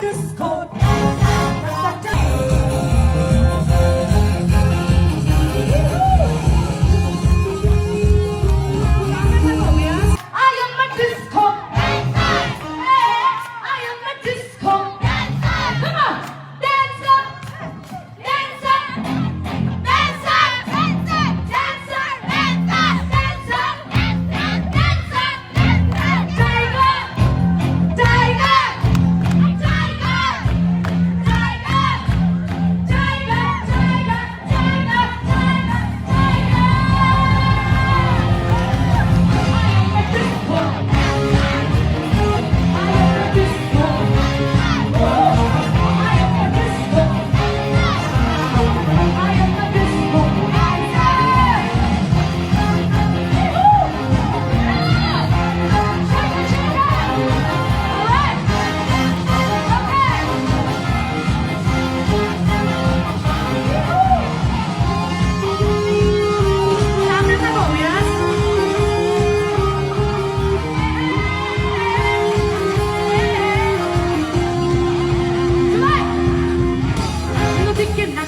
discord.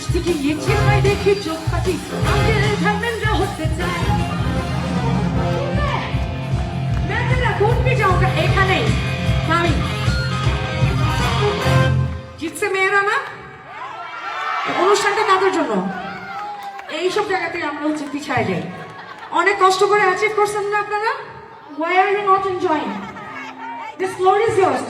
কাছ থেকে এগিয়ে পাই দেখি চোখ পাতি আঙ্কেল ধর্মেন্দ্র হতে চায়। मैं कूद भी মেয়েরা না? অনুষ্ঠানটা কাদের জন্য? এইসব জায়গাতে আমরা হচ্ছে পিছায় যাই। অনেক কষ্ট করে অ্যাচিভ করছেন না আপনারা? Are you not enjoying this floor is yours